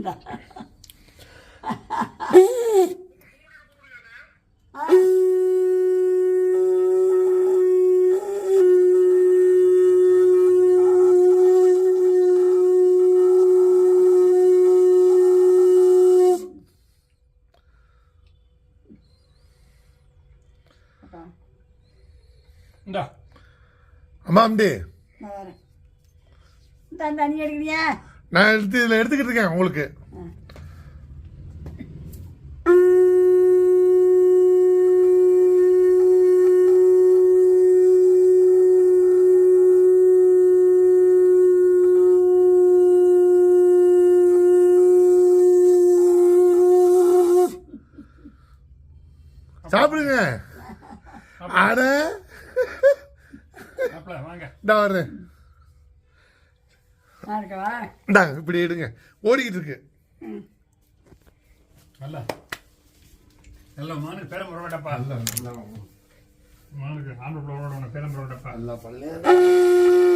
இந்தா. அப்பா, இந்தா அம்மா அம்டி நான் வரேன் இந்தா, இந்தா, நீ எடுக்கிறியா நான் எடுத்து இதில் எடுத்துக்கிட்டு இருக்கேன் உங்களுக்கு. சாப்பிடுங்க. அட. வர்றேன் நான் இருக்கவா இந்தாங்க இப்படி எடுங்க. ஓடிக்கிட்டு இருக்கு. நல்லா. நல்லா மானுக்கு பேரம் வரவேண்டப்பா மானுக்கு ஆண்டு பிள்ளை பேரம் வரவேண்டப்பா நல்லா பண்ணல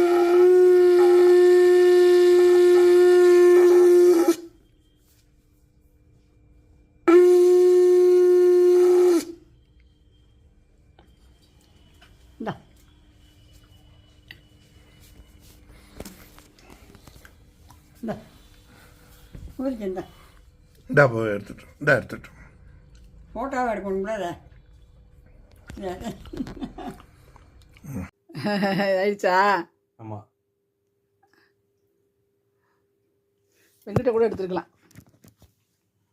இந்தா ஊருக்கு இந்த இந்தா போய் எடுத்துட்டோம் இந்தா எடுத்துட்டோம் ஃபோட்டோவை எடுக்கணும்ல ஆயிடுச்சா ஆமாம் வெங்கிட்ட கூட எடுத்துருக்கலாம்